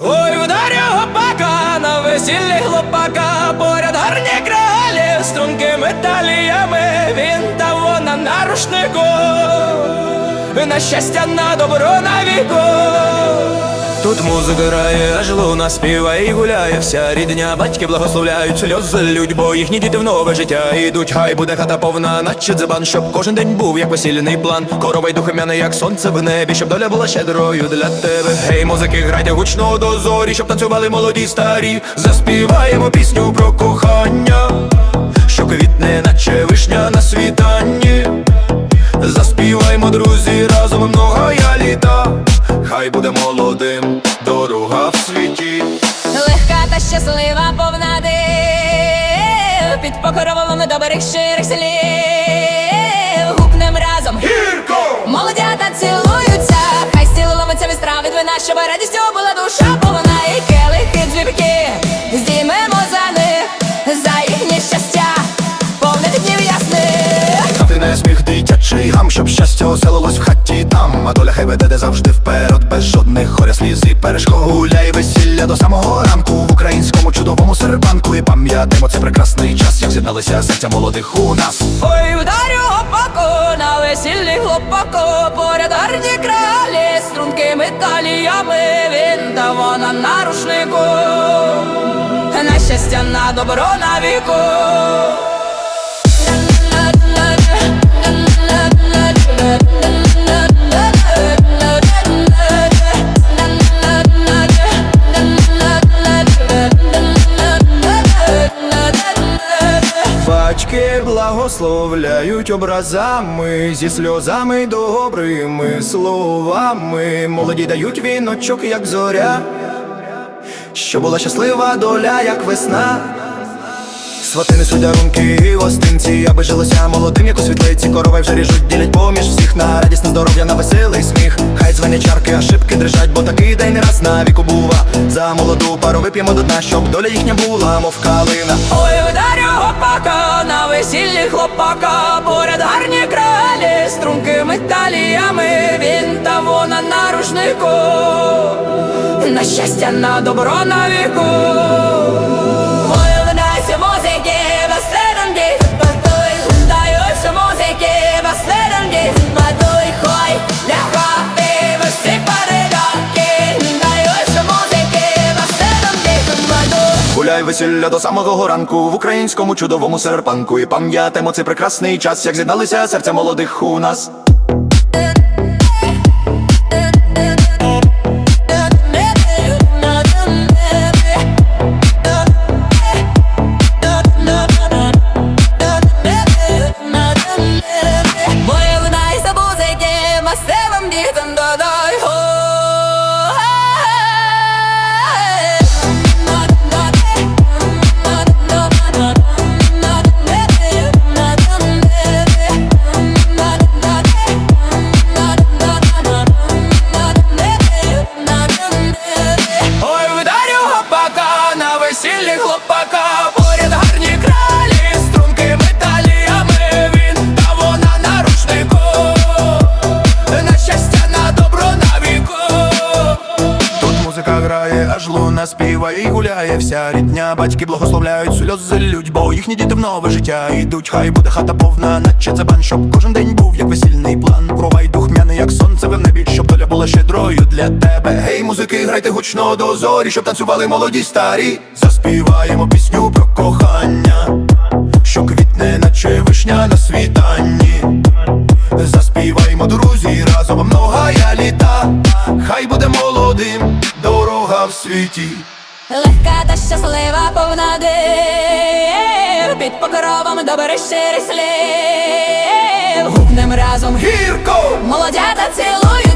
Ой, ударю гопака на весіллі хлопака, поряд гарні кралі, стрункими таліями, він та вона на рушнику, на щастя, на добро на віку. Тут музика грає, аж луна співає і гуляє вся рідня, батьки благословляють, сльози лють, бо їхні діти в нове життя йдуть. Хай буде хата повна, наче дзебан, щоб кожен день був як весільний план. Коровай духомяний, як сонце в небі, щоб доля була щедрою для тебе. Гей, музики, грайте гучно до зорі, щоб танцювали молоді старі. Заспіваємо пісню про кохання, що квітне, наче вишня на світанні. Заспіваймо, друзі, разом много я літа. Хай буде молодим дорога в світі. Легка та щаслива повна див. Під покровом добрих щирих слів. Гукнем разом. Гірко! Молодята цілуються. Хай стіл ломиться від страв від вина Щоб радістю була душа повна. І келихи дзвінки Здіймемо за них. За їхнє щастя Повне днів ясних. Ти не сміх дитячий гам, щоб щастя оселилось в хаті там. А доля хай веде де завжди вперед, без жодних горя сліз і перешкод. Гуляй весілля до самого ранку в українському чудовому сербанку. І пам'ятаємо це прекрасний час, як з'єдналися серця молодих у нас. Ой, ударю гопако на весіллі хлопако Поряд гарні кралі стрункими таліями Він та вона на рушнику На щастя, на добро на віку Батьки благословляють образами зі сльозами добрими словами. Молоді дають віночок, як зоря, що була щаслива доля, як весна. Свати несуть дарунки і гостинці, аби жилося молодим, як у світлиці. Коровай вже ріжуть, ділять поміж всіх на радісне здоров'я, на веселий сміх. Хай дзвенять чарки, а шибки дрижать, бо такий день не раз на віку бува. За молоду пару вип'ємо до дна, щоб доля їхня була, мов калина. Ой, ударю гопака на весіллі хлопака Поряд гарні кралі стрункими таліями Він та вона на рушнику На щастя, на добро на віку Гуляй весілля до самого ранку в українському чудовому серпанку. І пам'ятаємо цей прекрасний час, як з'єдналися серця молодих у нас. Весіллі хлопака, поряд гарні кралі, струнки металіями, він та вона на рушнику, на щастя, на добро на віку. Тут музика грає, аж луна співає і гуляє вся рідня. Батьки благословляють, сльози лють, бо їхні діти в нове життя йдуть. Хай буде хата повна, наче цебан, щоб кожен день був як весільний план. Провай духмяний, як сонце в небі, щоб доля була щедрою для тебе. Гей, музики, грайте гучно до зорі, щоб танцювали молоді старі. Заспіваємо пісню про кохання, що квітне, наче вишня на світанні. Заспіваймо, друзі, разом много я літа. Хай буде молодим дорога в світі. Легка та щаслива повна див Під покровом добрих щирих слів Гукнем разом Гірко! Молодята цілують